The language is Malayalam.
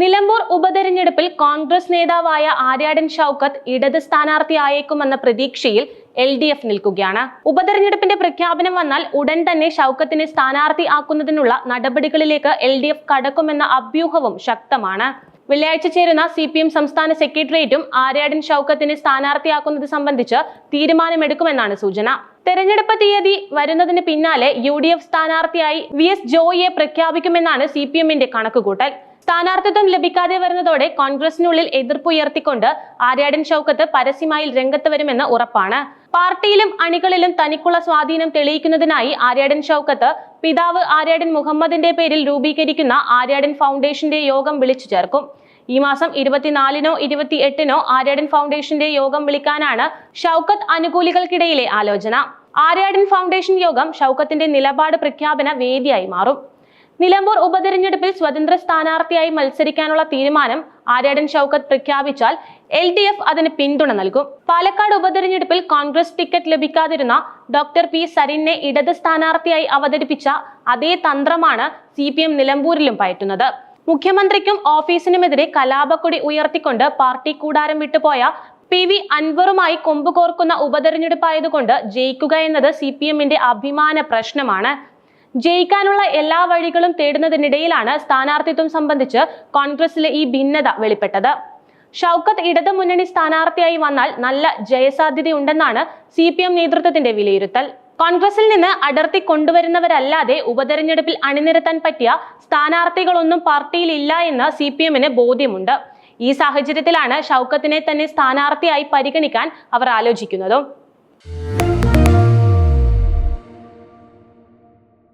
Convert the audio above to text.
നിലമ്പൂർ ഉപതെരഞ്ഞെടുപ്പിൽ കോൺഗ്രസ് നേതാവായ ആര്യാടൻ ഷൗക്കത്ത് ഇടത് സ്ഥാനാർത്ഥിയായേക്കുമെന്ന പ്രതീക്ഷയിൽ എൽ ഡി എഫ് നിൽക്കുകയാണ്. ഉപതെരഞ്ഞെടുപ്പിന്റെ പ്രഖ്യാപനം വന്നാൽ ഉടൻ തന്നെ ഷൗക്കത്തിനെ സ്ഥാനാർത്ഥി ആക്കുന്നതിനുള്ള നടപടികളിലേക്ക് എൽ ഡി എഫ് കടക്കുമെന്ന അഭ്യൂഹവും ശക്തമാണ്. വെള്ളിയാഴ്ച ചേരുന്ന സി പി എം സംസ്ഥാന സെക്രട്ടേറിയറ്റും ആര്യാടൻ ഷൗക്കത്തിനെ സ്ഥാനാർത്ഥിയാക്കുന്നത് സംബന്ധിച്ച് തീരുമാനമെടുക്കുമെന്നാണ് സൂചന. തെരഞ്ഞെടുപ്പ് തീയതി വരുന്നതിന് പിന്നാലെ യു ഡി എഫ് സ്ഥാനാർത്ഥിയായി വി എസ് ജോയിയെ പ്രഖ്യാപിക്കുമെന്നാണ് സി പി എമ്മിന്റെ കണക്കുകൂട്ടൽ. സ്ഥാനാർത്ഥിത്വം ലഭിക്കാതെ വരുന്നതോടെ കോൺഗ്രസിനുള്ളിൽ എതിർപ്പുയർത്തിക്കൊണ്ട് ആര്യാടൻ ഷൗക്കത്ത് പരസ്യമായി രംഗത്ത് വരുമെന്ന് ഉറപ്പാണ്. പാർട്ടിയിലും അണികളിലും തനിക്കുള്ള സ്വാധീനം തെളിയിക്കുന്നതിനായി ആര്യാടൻ ഷൗക്കത്ത് പിതാവ് ആര്യാടൻ മുഹമ്മദിന്റെ പേരിൽ രൂപീകരിക്കുന്ന ആര്യാടൻ ഫൗണ്ടേഷന്റെ യോഗം വിളിച്ചു ചേർക്കും. ഈ മാസം ഇരുപത്തിനാലിനോ ഇരുപത്തി എട്ടിനോ ആര്യാടൻ ഫൗണ്ടേഷന്റെ യോഗം വിളിക്കാനാണ് ഷൗക്കത്ത് അനുകൂലികൾക്കിടയിലെ ആലോചന. ആര്യാടൻ ഫൗണ്ടേഷൻ യോഗം ഷൗക്കത്തിന്റെ നിലപാട് പ്രഖ്യാപന വേദിയായി മാറും. നിലമ്പൂർ ഉപതെരഞ്ഞെടുപ്പിൽ സ്വതന്ത്ര സ്ഥാനാർത്ഥിയായി മത്സരിക്കാനുള്ള തീരുമാനം ആര്യാടൻ ഷൗക്കത്ത് പ്രഖ്യാപിച്ചാൽ എൽ ഡി എഫ് അതിന് പിന്തുണ നൽകും. പാലക്കാട് ഉപതെരഞ്ഞെടുപ്പിൽ കോൺഗ്രസ് ടിക്കറ്റ് ലഭിക്കാതിരുന്ന ഡോക്ടർ പി സരിനെ ഇടത് സ്ഥാനാർത്ഥിയായി അവതരിപ്പിച്ച അതേ തന്ത്രമാണ് സി പി എം നിലമ്പൂരിലും പയറ്റുന്നത്. മുഖ്യമന്ത്രിക്കും ഓഫീസിനുമെതിരെ കലാപക്കൊടി ഉയർത്തിക്കൊണ്ട് പാർട്ടി കൂടാരം വിട്ടുപോയ പി വി അൻവറുമായി കൊമ്പ് കോർക്കുന്ന ഉപതെരഞ്ഞെടുപ്പായതുകൊണ്ട് ജയിക്കുക എന്നത് സി പി എമ്മിന്റെ അഭിമാന പ്രശ്നമാണ്. ജയിക്കാനുള്ള എല്ലാ വഴികളും തേടുന്നതിനിടയിലാണ് സ്ഥാനാർത്ഥിത്വം സംബന്ധിച്ച് കോൺഗ്രസിലെ ഈ ഭിന്നത വെളിപ്പെട്ടത്. ഷൗക്കത്ത് ഇടതു മുന്നണി സ്ഥാനാർത്ഥിയായി വന്നാൽ നല്ല ജയസാധ്യതയുണ്ടെന്നാണ് സി പി എം നേതൃത്വത്തിന്റെ വിലയിരുത്തൽ. കോൺഗ്രസിൽ നിന്ന് അടർത്തി കൊണ്ടുവരുന്നവരല്ലാതെ ഉപതെരഞ്ഞെടുപ്പിൽ അണിനിരത്താൻ പറ്റിയ സ്ഥാനാർത്ഥികളൊന്നും പാർട്ടിയിൽ ഇല്ല എന്ന് സി പി എമ്മിന് ബോധ്യമുണ്ട്. ഈ സാഹചര്യത്തിലാണ് ഷൗക്കത്തിനെ തന്നെ സ്ഥാനാർത്ഥിയായി പരിഗണിക്കാൻ അവർ ആലോചിക്കുന്നതും.